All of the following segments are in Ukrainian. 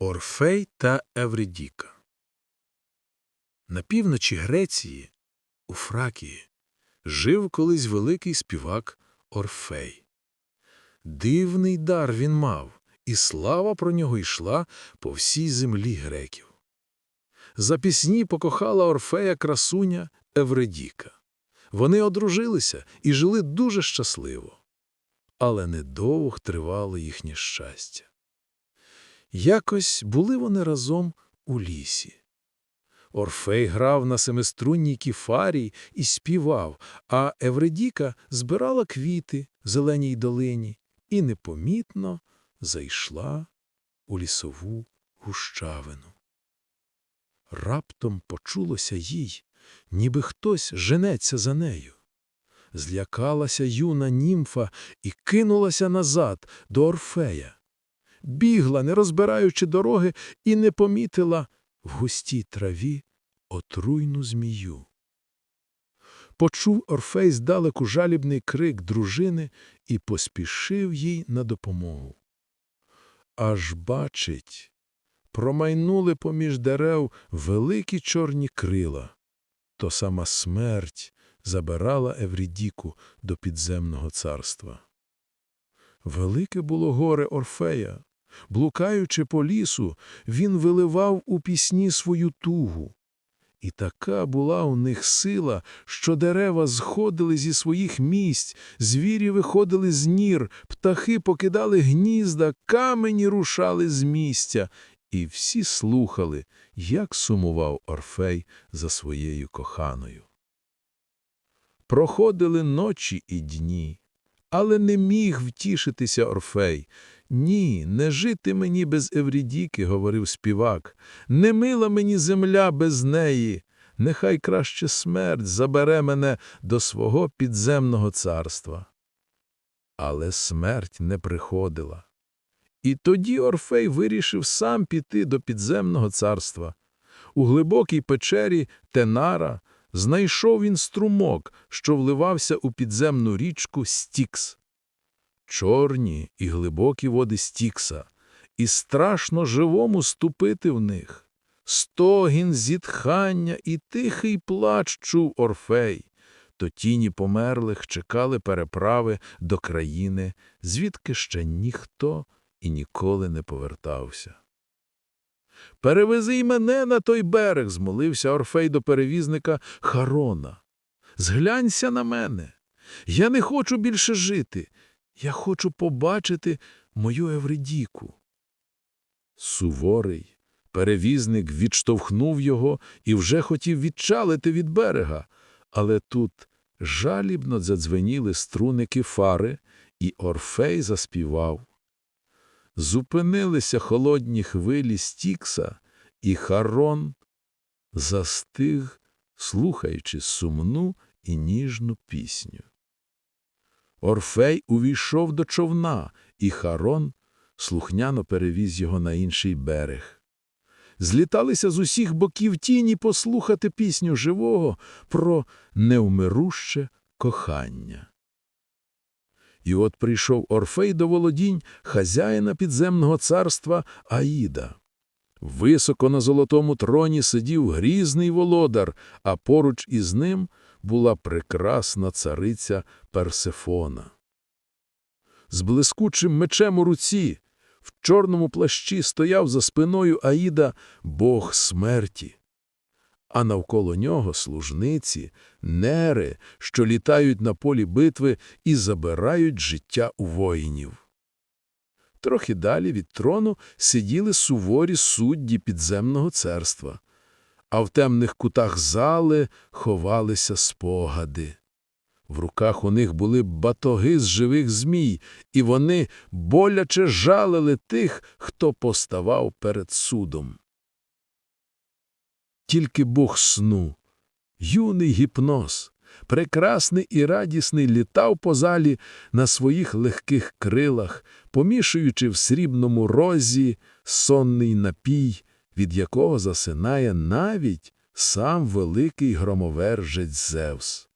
Орфей та Евридіка На півночі Греції, у Фракії, жив колись великий співак Орфей. Дивний дар він мав, і слава про нього йшла по всій землі греків. За пісні покохала Орфея красуня Евредіка. Вони одружилися і жили дуже щасливо. Але недовго тривало їхнє щастя. Якось були вони разом у лісі. Орфей грав на семиструнній кіфарі і співав, а Евредіка збирала квіти в зеленій долині і непомітно зайшла у лісову гущавину. Раптом почулося їй, ніби хтось женеться за нею. Злякалася юна німфа і кинулася назад до Орфея бігла, не розбираючи дороги, і не помітила в густій траві отруйну змію. Почув Орфей здалеку жалібний крик дружини і поспішив їй на допомогу. Аж бачить, промайнули поміж дерев великі чорні крила. То сама смерть забирала Еврідіку до підземного царства. Велике було горе Орфея. Блукаючи по лісу, він виливав у пісні свою тугу. І така була у них сила, що дерева сходили зі своїх місць, звірі виходили з нір, птахи покидали гнізда, камені рушали з місця, і всі слухали, як сумував Орфей за своєю коханою. Проходили ночі і дні, але не міг втішитися Орфей. Ні, не жити мені без Еврідіки, говорив співак, не мила мені земля без неї. Нехай краще смерть забере мене до свого підземного царства. Але смерть не приходила. І тоді Орфей вирішив сам піти до підземного царства. У глибокій печері Тенара знайшов він струмок, що вливався у підземну річку Стікс. Чорні і глибокі води Стікса, і страшно живому ступити в них. Стогін, зітхання і тихий плач чув Орфей. То тіні померлих чекали переправи до країни, звідки ще ніхто і ніколи не повертався. Перевези й мене на той берег, змолився Орфей до перевізника Харона. Зглянься на мене. Я не хочу більше жити. Я хочу побачити мою Евредіку. Суворий перевізник відштовхнув його і вже хотів відчалити від берега, але тут жалібно задзвеніли струники фари, і Орфей заспівав. Зупинилися холодні хвилі Стікса, і Харон застиг, слухаючи сумну і ніжну пісню. Орфей увійшов до човна, і Харон слухняно перевіз його на інший берег. Зліталися з усіх боків тіні послухати пісню живого про неумируще кохання. І от прийшов Орфей до володінь хазяїна підземного царства Аїда. Високо на золотому троні сидів грізний володар, а поруч із ним була прекрасна цариця Персефона. З блискучим мечем у руці, в чорному плащі стояв за спиною Аїда бог смерті, а навколо нього служниці, нери, що літають на полі битви і забирають життя у воїнів. Трохи далі від трону сиділи суворі судді підземного царства а в темних кутах зали ховалися спогади. В руках у них були батоги з живих змій, і вони боляче жалили тих, хто поставав перед судом. Тільки Бог сну, юний гіпноз, прекрасний і радісний літав по залі на своїх легких крилах, помішуючи в срібному розі сонний напій, від якого засинає навіть сам великий громовержець Зевс.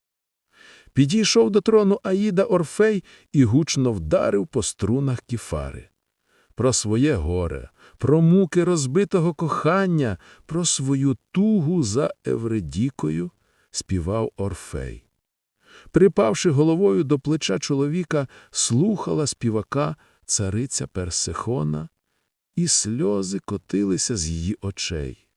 Підійшов до трону Аїда Орфей і гучно вдарив по струнах кіфари. про своє горе, про муки розбитого кохання, про свою тугу за Евредікою співав Орфей. Припавши головою до плеча чоловіка, слухала співака цариця Персехона, і сльози котилися з її очей.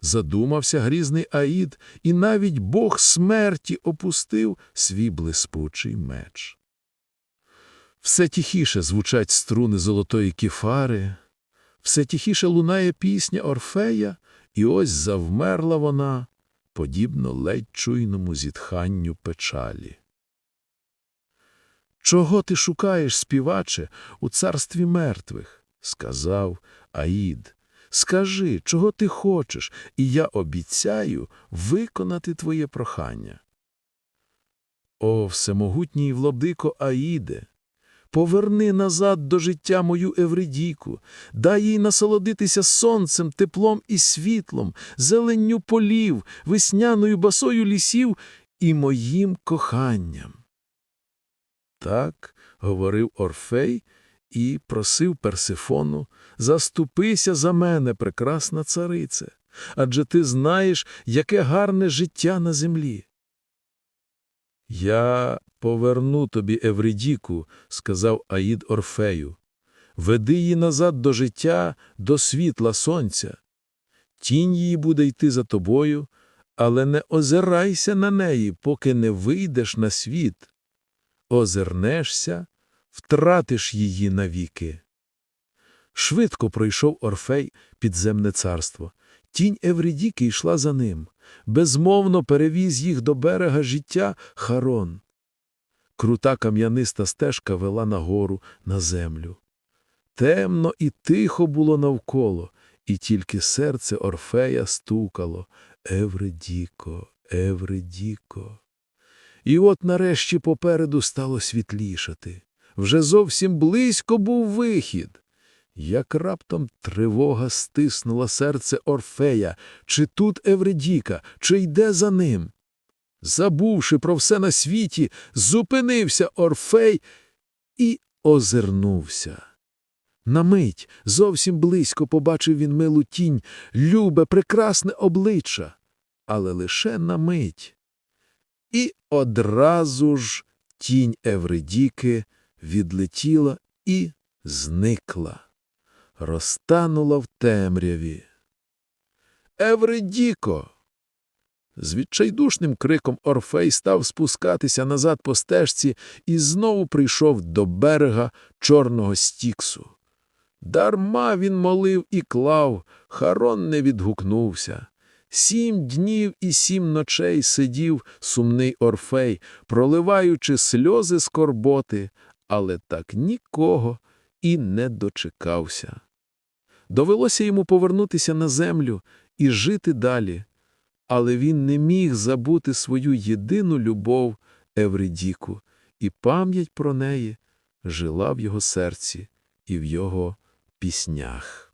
Задумався грізний Аїд, і навіть бог смерті опустив свій блискучий меч. Все тихіше звучать струни золотої кефари, все тихіше лунає пісня Орфея, і ось завмерла вона, подібно ледь чуйному зітханню печалі. Чого ти шукаєш, співаче, у царстві мертвих? сказав Аїд. Скажи, чого ти хочеш, і я обіцяю виконати твоє прохання. О, всемогутній владико Аїде, поверни назад до життя мою Евредіку, дай їй насолодитися сонцем, теплом і світлом, зеленню полів, весняною басою лісів і моїм коханням. Так говорив Орфей і просив Персифону, заступися за мене, прекрасна царице, адже ти знаєш, яке гарне життя на землі. Я поверну тобі Евредіку, сказав Аїд Орфею. Веди її назад до життя, до світла сонця. Тінь її буде йти за тобою, але не озирайся на неї, поки не вийдеш на світ. Озирнешся, втратиш її навіки. Швидко пройшов Орфей підземне царство. Тінь Евредіки йшла за ним. Безмовно перевіз їх до берега життя Харон. Крута кам'яниста стежка вела нагору на землю. Темно і тихо було навколо, і тільки серце Орфея стукало Евредіко, Евредіко. І от нарешті попереду стало світлішати. Вже зовсім близько був вихід. Як раптом тривога стиснула серце Орфея, чи тут Евредіка, чи йде за ним. Забувши про все на світі, зупинився Орфей і озирнувся. На мить зовсім близько побачив він милу тінь, любе, прекрасне обличчя, але лише на мить. І одразу ж тінь Евредіки відлетіла і зникла, розтанула в темряві. Евредіко! З відчайдушним криком Орфей став спускатися назад по стежці і знову прийшов до берега чорного стіксу. Дарма він молив і клав, Харон не відгукнувся. Сім днів і сім ночей сидів сумний Орфей, проливаючи сльози скорботи, але так нікого і не дочекався. Довелося йому повернутися на землю і жити далі, але він не міг забути свою єдину любов Евридіку, і пам'ять про неї жила в його серці і в його піснях.